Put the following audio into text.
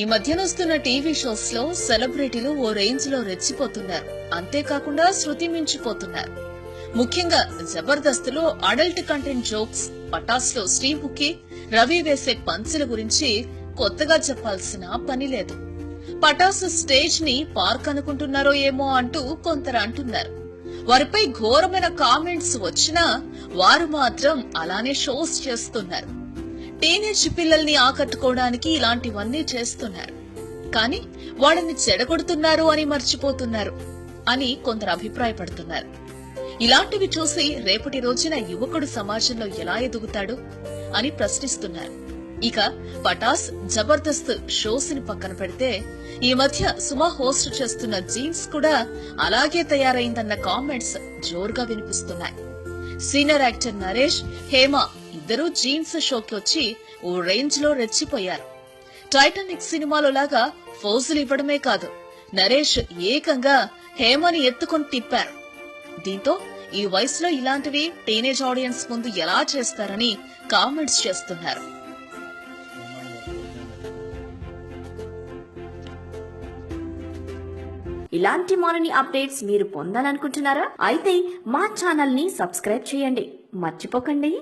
ఈ మధ్యనొస్తున్న టీవీ షోస్లో సెలబ్రిటీలు ఓ రేంజ్లో రెచ్చిపోతున్నారు. అంతేకాకుండా శృతి మించిపోతున్నారు. ముఖ్యంగా జబర్దస్త్లో అడల్ట్ కంటెంట్ జోక్స్ పటాస్లో శ్రీముఖి రవి వేసే పంచుల గురించి కొత్తగా చెప్పాల్సిన పని లేదు. పటాసు స్టేజ్ని పార్క్ అనుకుంటున్నారో ఏమో అంటూ కొందరు అంటున్నారు. వారిపై ఘోరమైన కామెంట్స్ వచ్చినా వారు మాత్రం అలానే షోస్ చేస్తున్నారు. టీనేజ్ పిల్లల్ని ఆకట్టుకోవడానికి ఇలాంటివన్నీ చేస్తున్నారు. కానీ వాళ్ళని చెడగొడుతున్నారు అని మర్చిపోతున్నారు అని కొందరు అభిప్రాయపడుతున్నారు. ఇలాంటివి చూసి రేపటి రోజున యువకుడు సమాజంలో ఎలా ఎదుగుతాడు అని ప్రశ్నిస్తున్నారు. ఇక పటాస్ జబర్దస్త్ షోస్ని పక్కన పెడితే ఈ మధ్య సుమా హోస్ట్ చేస్తున్న జీన్స్ కూడా అలాగే తయారైందన్న కామెంట్స్ జోరుగా వినిపిస్తున్నాయి. సీనియర్ యాక్టర్ నరేష్ హేమ ఇద్దరూ జీన్స్ షోకి వచ్చి ఓ రేంజ్లో రెచ్చిపోయారు. టైటానిక్ సినిమాలో లాగా ఫోజులు ఇవ్వడమే కాదు నరేష్ ఏకంగా హేమని ఎత్తుకొని తిప్పారు. దీంతో ఈ వయసులో ఇలాంటివి టీనేజ్ ఆడియన్స్ ముందు ఎలా చేస్తారని కామెంట్స్ చేస్తున్నారు. ఇలాంటి మరిన్ని అప్డేట్స్ మీరు పొందాలనుకుంటున్నారా? అయితే మా ఛానల్ని సబ్స్క్రైబ్ చేయండి. మర్చిపోకండి.